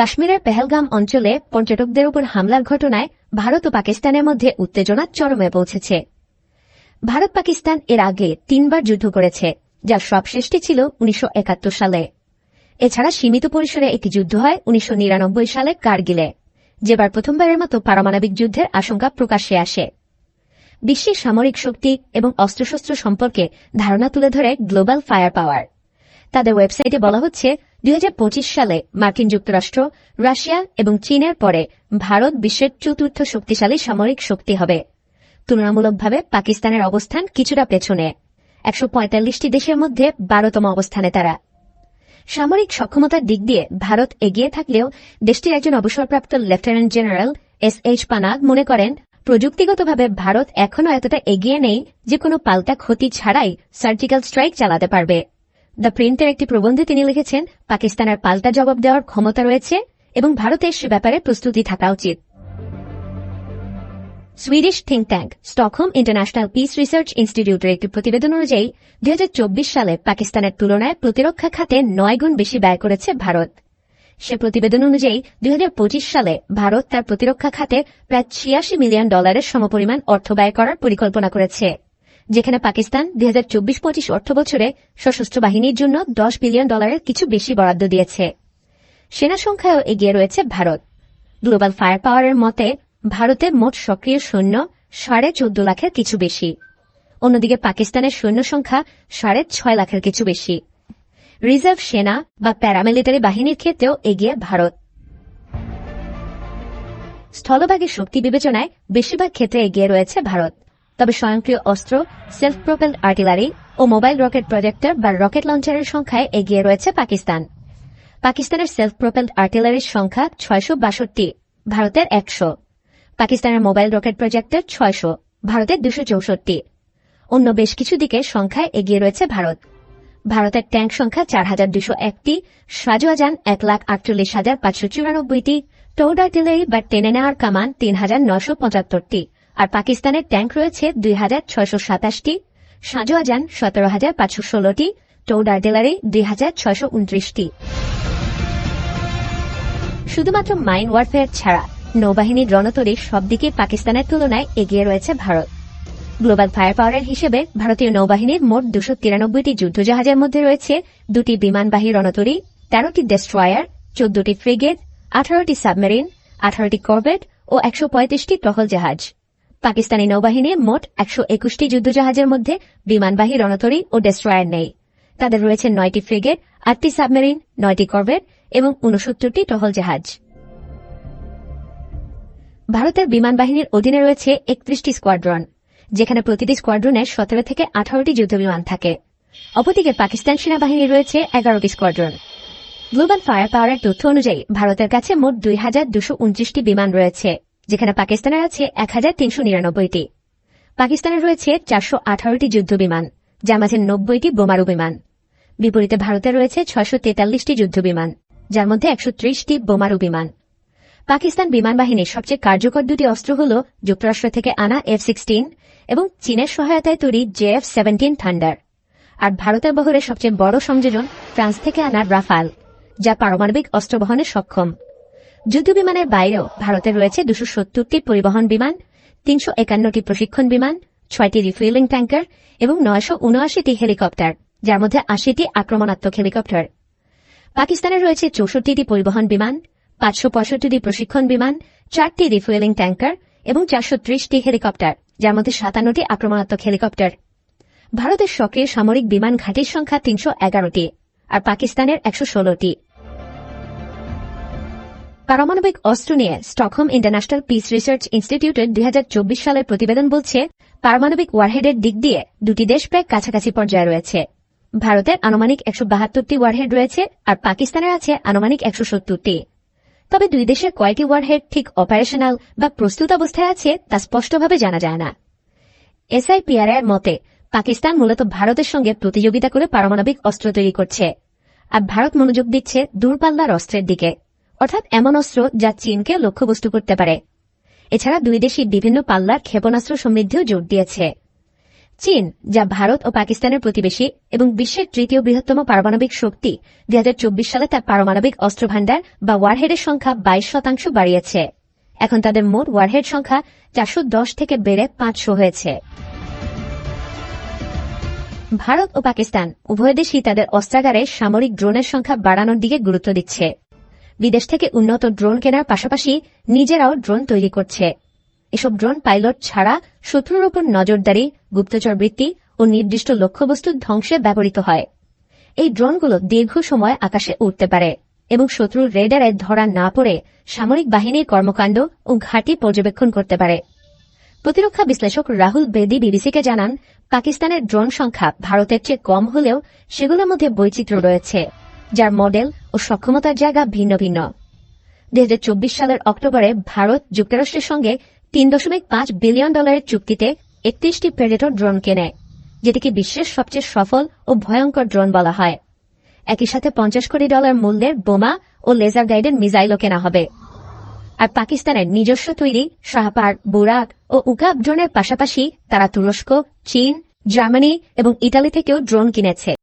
কাশ্মীরের পেহেলগাম অঞ্চলে পর্যটকদের উপর হামলার ঘটনায় ভারত ও পাকিস্তানের মধ্যে উত্তেজনা চরমে পৌঁছেছে। ভারত পাকিস্তান এর আগে তিনবার যুদ্ধ করেছে, যার সবশেষটি ছিল উনিশশো একাত্তর সালে। এছাড়া সীমিত পরিসরে একটি যুদ্ধ হয় উনিশশো নিরানব্বই সালে কার্গিলে, যেবার প্রথমবারের মতো পারমাণবিক যুদ্ধের আশঙ্কা প্রকাশ্যে আসে। বিশ্বের সামরিক শক্তি এবং অস্ত্রশস্ত্র সম্পর্কে ধারণা তুলে ধরে গ্লোবাল ফায়ার পাওয়ার। তাদের ওয়েবসাইটে বলা হচ্ছে দুই সালে মার্কিন যুক্তরাষ্ট্র, রাশিয়া এবং চীনের পরে ভারত বিশ্বের চতুর্থ শক্তিশালী সামরিক শক্তি হবে। তুলনামূলকভাবে পাকিস্তানের অবস্থান কিছুটা পেছনে। একশো দেশের মধ্যে বারোতম অবস্থানে তারা। সামরিক সক্ষমতার দিক দিয়ে ভারত এগিয়ে থাকলেও দেশটির একজন অবসরপ্রাপ্ত lieutenant general S H Panag মনে করেন, প্রযুক্তিগতভাবে ভারত এখনও এতটা এগিয়ে নেই যে কোনো পাল্টা ক্ষতি ছাড়াই সার্জিক্যাল স্ট্রাইক চালাতে পারবে। দ্য প্রিন্টের একটি প্রবন্ধে তিনি লিখেছেন পাকিস্তানের পাল্টা জবাব দেওয়ার ক্ষমতা রয়েছে এবং ভারতের সে ব্যাপারে প্রস্তুতি থাকা উচিত। Swedish think tank, Stockholm international peace research ইনস্টিটিউটের একটি প্রতিবেদন অনুযায়ী, দুই হাজার চব্বিশ সালে পাকিস্তানের তুলনায় প্রতিরক্ষা খাতে নয় গুণ বেশি ব্যয় করেছে ভারত। সে প্রতিবেদন অনুযায়ী, দুই হাজার পঁচিশ সালে ভারত তার প্রতিরক্ষা খাতে প্রায় ছিয়াশি মিলিয়ন ডলারের সমপরিমাণ অর্থ ব্যয় করার পরিকল্পনা করেছে। যেখানে পাকিস্তান দুই হাজার চব্বিশ পঁচিশ অর্থ বছরে সশস্ত্র বাহিনীর জন্য দশ বিলিয়ন ডলারের কিছু বেশি বরাদ্দ দিয়েছে। সেনা সংখ্যায়ও এগিয়ে রয়েছে ভারত। গ্লোবাল ফায়ার পাওয়ারের মতে, ভারতে মোট সক্রিয় সৈন্য সাড়ে চোদ্দ লাখের কিছু বেশি। অন্যদিকে পাকিস্তানের সৈন্য সংখ্যা সাড়ে ছয় লাখের কিছু বেশি। রিজার্ভ সেনা বা প্যারামিলিটারি বাহিনীর ক্ষেত্রেও এগিয়ে ভারত। স্থলভাগের শক্তি বিবেচনায় বেশিরভাগ ক্ষেত্রে এগিয়ে রয়েছে ভারত। তবে স্বয়ংক্রিয় অস্ত্র সেলফ প্রোপেল আর্টিলারি ও মোবাইল রকেট প্রজেক্টর বা রকেট লঞ্চারের সংখ্যায় এগিয়ে রয়েছে পাকিস্তান। পাকিস্তানের সেলফ প্রোপেল আর্টিলারির সংখ্যা ছয়শো বাষট্টি, ভারতের একশো। পাকিস্তানের মোবাইল রকেট প্রজেক্টর ছয়শো, ভারতের দুশো চৌষট্টি। অন্য বেশ কিছু দিকে সংখ্যায় এগিয়ে রয়েছে ভারত। ভারতের ট্যাঙ্ক সংখ্যা চার হাজার দুশো একটি, সাজোয়াজান এক লাখ আটচল্লিশ হাজার পাঁচশো চুরানব্বইটি, টোড আর্টিলারি বা টেনে নেওয়ার কামান তিন হাজার নশো পঁচাত্তরটি। আর পাকিস্তানের ট্যাঙ্ক রয়েছে দুই হাজার ছয়শো সাতাশটি সাজোয়াজান সতেরো হাজার পাঁচশো ষোলোটি টোড আর্টিলারি দুই হাজার ছয়শো উনত্রিশটি। শুধুমাত্র মাইন ওয়ারফেয়ার ছাড়া নৌবাহিনীর রণতরী সব দিকে পাকিস্তানের তুলনায় এগিয়ে রয়েছে ভারত। গ্লোবাল ফায়ার পাওয়ারের হিসেবে ভারতীয় নৌবাহিনীর মোট দুশো তিরানব্বইটি যুদ্ধজাহাজের মধ্যে রয়েছে দুটি বিমানবাহী রণতরী, তেরোটি ডেস্ট্রয়ার, চোদ্দটি ফ্রিগেট, আঠারোটি সাবমেরিন, আঠারোটি করবেট ও একশো পঁয়ত্রিশটি টহল জাহাজ। পাকিস্তানি নৌবাহিনীর মোট একশো একুশটি যুদ্ধজাহাজের মধ্যে বিমানবাহী রণতরী ও ডেস্ট্রয়ার নেই। তাদের রয়েছে নয়টি ফ্রিগেট, আটটি সাবমেরিন, নয়টি করবেট এবং উনসত্তরটি টহল জাহাজ। ভারতের বিমান বাহিনীর অধীনে রয়েছে একত্রিশটি স্কোয়াড্রন, যেখানে প্রতিটি স্কোয়াড্রনের সতেরো থেকে আঠারোটি যুদ্ধবিমান থাকে। অপরদিকে পাকিস্তান সেনাবাহিনী রয়েছে এগারোটি স্কোয়াড্রন। গ্লোবাল ফায়ার পাওয়ারের তথ্য অনুযায়ী ভারতের কাছে মোট দুই হাজার দুশো বিমান রয়েছে। যেখানে পাকিস্তানের আছে এক হাজার তিনশো পাকিস্তানের রয়েছে চারশো আঠারোটি যুদ্ধবিমান, যার মাঝে নব্বইটি বোমারু বিমান। বিপরীতে ভারতে রয়েছে ছয়শো তেতাল্লিশটি যুদ্ধবিমান, যার মধ্যে একশো ত্রিশটি বোমারু বিমান। পাকিস্তান বিমান বাহিনীর সবচেয়ে কার্যকর দুটি অস্ত্র হল যুক্তরাষ্ট্র থেকে আনা এফ সিক্সটিন এবং চীনের সহায়তায় তৈরি জেএফ সেভেন্টিন থান্ডার। আর ভারতের বহরের সবচেয়ে বড় সংযোজন ফ্রান্স থেকে আনা রাফাল, যা পারমাণবিক অস্ত্র বহনে সক্ষম। যুদ্ধবিমানের বাইরেও ভারতে রয়েছে দুশো সত্তরটি পরিবহন বিমান, তিনশো একান্নটি প্রশিক্ষণ বিমান, ছয়টি রিফুয়েলিং ট্যাঙ্কার এবং নয়শো উনআশিটি হেলিকপ্টার, যার মধ্যে আশিটি আক্রমণাত্মক হেলিকপ্টার। পাকিস্তানে রয়েছে চৌষট্টিটি পরিবহন বিমান, পাঁচশো পঁয়ষট্টিটি প্রশিক্ষণ বিমান, চারটি রিফুয়েলিং ট্যাঙ্কার এবং চারশো ত্রিশটি হেলিকপ্টার, যার মধ্যে সাতান্নটি আক্রমণাত্মক হেলিকপ্টার। ভারতের সক্রিয় সামরিক বিমান ঘাঁটির সংখ্যা তিনশো এগারোটি, আর পাকিস্তানের একশো ষোলোটি। পারমাণবিক অস্ত্র নিয়ে স্টকহোম ইন্টারন্যাশনাল পিস রিসার্চ ইনস্টিটিউটের দুই হাজার চব্বিশ সালের প্রতিবেদন বলছে, পারমাণবিক ওয়ারহেডের দিক দিয়ে দুটি দেশ প্রায় কাছাকাছি পর্যায়ে রয়েছে। ভারতের আনুমানিক একশো বাহাত্তরটি ওয়ারহেড রয়েছে আর পাকিস্তানের আছে আনুমানিক একশো সত্তরটি। তবে দুই দেশের কয়টি ওয়ারহেড ঠিক অপারেশনাল বা প্রস্তুত অবস্থায় আছে তা স্পষ্টভাবে জানা যায় না। এসআইপিআর এর মতে, পাকিস্তান মূলত ভারতের সঙ্গে প্রতিযোগিতা করে পারমাণবিক অস্ত্র তৈরি করছে, আর ভারত মনোযোগ দিচ্ছে দূরপাল্লার অস্ত্রের দিকে। অর্থাৎ এমন অস্ত্র যা চীনকে লক্ষ্যবস্তু করতে পারে। এছাড়া দুই দেশই বিভিন্ন পাল্লার ক্ষেপণাস্ত্র সমৃদ্ধিও জোর দিয়েছে। চীন, যা ভারত ও পাকিস্তানের প্রতিবেশী এবং বিশ্বের তৃতীয় বৃহত্তম পারমাণবিক শক্তি, দুই হাজার চব্বিশ সালে তার পারমাণবিক অস্ত্রভাণ্ডার বা ওয়ারহেডের সংখ্যা বাইশ শতাংশ বাড়িয়েছে। এখন তাদের মোট ওয়ারহেড সংখ্যা চারশো দশ থেকে বেড়ে পাঁচশো হয়েছে। ভারত ও পাকিস্তান উভয় দেশই তাদের অস্ত্রাগারে সামরিক ড্রোনের সংখ্যা বাড়ানোর দিকে গুরুত্ব দিচ্ছে। বিদেশ থেকে উন্নত ড্রোন কেনার পাশাপাশি নিজেরাও ড্রোন তৈরি করছে। এসব ড্রোন পাইলট ছাড়া শত্রুর ওপর নজরদারি, গুপ্তচর বৃত্তি ও নির্দিষ্ট লক্ষ্যবস্তু ধ্বংসে ব্যবহৃত হয়। এই ড্রোনগুলো দীর্ঘ সময় আকাশে উঠতে পারে এবং শত্রুর রেডারে ধরা না পড়ে সামরিক বাহিনীর কর্মকাণ্ড ও ঘাঁটি পর্যবেক্ষণ করতে পারে। প্রতিরক্ষা বিশ্লেষক রাহুল বেদি বিবিসিকে জানান, পাকিস্তানের ড্রোন সংখ্যা ভারতের চেয়ে কম হলেও সেগুলোর মধ্যে বৈচিত্র্য রয়েছে। যার মডেল ও সক্ষমতার জায়গা ভিন্ন ভিন্ন। দু হাজার চব্বিশ সালের অক্টোবরে ভারত যুক্তরাষ্ট্রের সঙ্গে তিন দশমিক পাঁচ বিলিয়ন ডলারের চুক্তিতে একত্রিশটি প্রেডেটর ড্রোন কেনে, যেটিকে বিশ্বের সবচেয়ে সফল ও ভয়ঙ্কর ড্রোন বলা হয়। একই সাথে পঞ্চাশ কোটি ডলার মূল্যের বোমা ও লেজার গাইডেড মিসাইলও কেনা হবে। আর পাকিস্তানের নিজস্ব তৈরি শাহপার, বুরাক ও উকাব ড্রোনের পাশাপাশি তারা তুরস্ক, চীন, জার্মানি এবং ইটালি থেকেও ড্রোন কিনেছে।